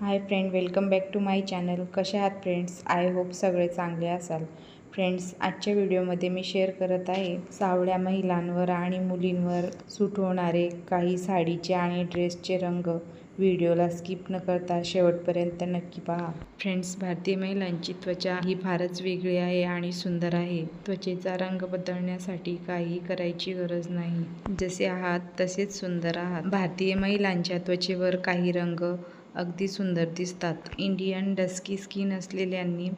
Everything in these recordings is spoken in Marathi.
Hi friend welcome back to my channel कशा आहात फ्रेंड्स आय होप सगळे चांगले असाल. फ्रेंड्स आजच्या व्हिडिओमध्ये मी शेअर करत आहे सावळ्या महिलांवर आणि मुलींवर सूट होणारे काही साडीचे आणि ड्रेसचे रंग. व्हिडिओला स्किप न करता शेवटपर्यंत नक्की पहा. फ्रेंड्स भारतीय महिलांची त्वचा ही फारच वेगळी आहे आणि सुंदर आहे. त्वचेचा रंग बदलण्यासाठी काही करायची गरज नाही. जसे आहात तसेच सुंदर आहात. भारतीय महिलांच्या त्वचेवर काही रंग अगदी सुंदर दिसतात. इंडियन डस्की स्किन असलेल्यांनी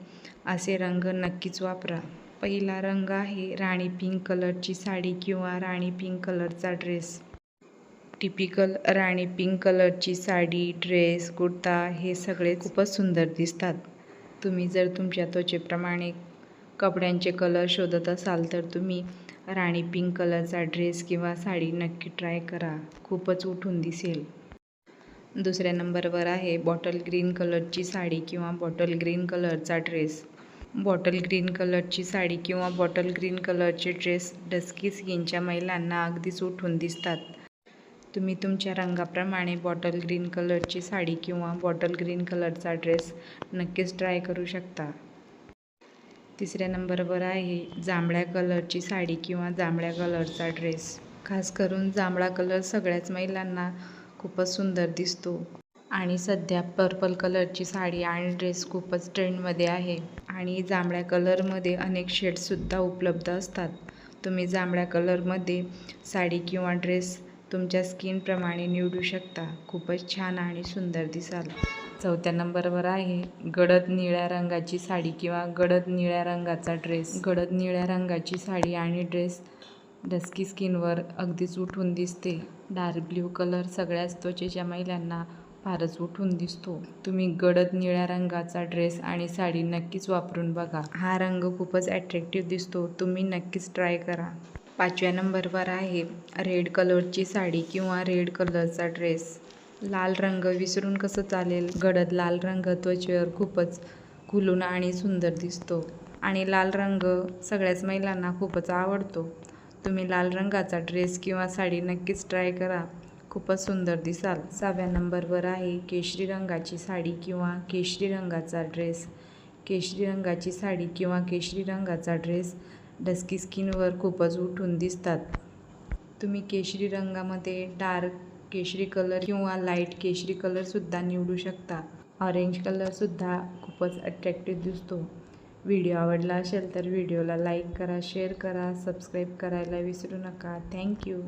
असे रंग नक्कीच वापरा. पहिला रंग आहे राणी पिंक कलरची साडी किंवा राणी पिंक कलरचा ड्रेस. टिपिकल राणी पिंक कलरची साडी ड्रेस कुर्ता हे सगळे खूपच सुंदर दिसतात. तुम्ही जर तुमच्या त्वचेप्रमाणे कपड्यांचे कलर शोधत असाल तर तुम्ही राणी पिंक कलरचा ड्रेस किंवा साडी नक्की ट्राय करा. खूपच उठून दिसेल. दुसऱ्या नंबरवर आहे बॉटल ग्रीन कलरची साडी किंवा बॉटल ग्रीन कलरचा ड्रेस. बॉटल ग्रीन कलरची साडी किंवा बॉटल ग्रीन कलरचे ड्रेस डस्की स्किनच्या महिलांना अगदीच उठून दिसतात. तुम्ही तुमच्या रंगाप्रमाणे बॉटल ग्रीन कलरची साडी किंवा बॉटल ग्रीन कलरचा ड्रेस नक्कीच ट्राय करू शकता. तिसऱ्या नंबरवर आहे जांभळ्या कलरची साडी किंवा जांभळ्या कलरचा ड्रेस. खास करून जांभळा कलर सगळ्याच महिलांना खूपच सुंदर दिसतो. आणि सध्या पर्पल कलरची साडी आणि ड्रेस खूपच ट्रेंडमध्ये आहे. आणि जांभळ्या कलरमध्ये अनेक शेड्ससुद्धा उपलब्ध असतात. तुम्ही जांभळ्या कलरमध्ये साडी किंवा ड्रेस तुमच्या स्किनप्रमाणे निवडू शकता. खूपच छान आणि सुंदर दिसाल. चौथ्या नंबरवर आहे गडद निळ्या रंगाची साडी किंवा गडद निळ्या रंगाचा ड्रेस गडद निळ्या रंगाची साडी आणि ड्रेस डस्की स्किनवर अगदीच उठून दिसते. डार्क ब्ल्यू कलर सगळ्याच त्वचेच्या महिलांना फारच उठून दिसतो. तुम्ही गडद निळ्या रंगाचा ड्रेस आणि साडी नक्कीच वापरून बघा. हा रंग खूपच ॲट्रॅक्टिव्ह दिसतो. तुम्ही नक्कीच ट्राय करा. पाचव्या नंबरवर आहे रेड कलरची साडी किंवा रेड कलरचा ड्रेस लाल रंग विसरून कसं चालेल? गडद लाल रंग त्वचेवर खूपच खुलून आणि सुंदर दिसतो. आणि लाल रंग सगळ्याच महिलांना खूपच आवडतो. तुम्ही लाल रंगाचा ड्रेस किंवा साडी नक्कीच ट्राय करा. खूपच सुंदर दिसाल. सहाव्या नंबरवर आहे केशरी रंगाची साडी किंवा केशरी रंगाचा ड्रेस. केशरी रंगाची साडी किंवा केशरी रंगाचा ड्रेस डस्की स्किनवर खूपच उठून दिसतात. तुम्ही केशरी रंगामध्ये डार्क केशरी कलर किंवा लाइट केशरी कलरसुद्धा निवडू शकता. ऑरेंज कलरसुद्धा खूपच अट्रॅक्टिव्ह दिसतो. व्हिडिओ आवडला असेल तर व्हिडिओला लाईक करा शेअर करा सबस्क्राईब करायला विसरू नका. थँक्यू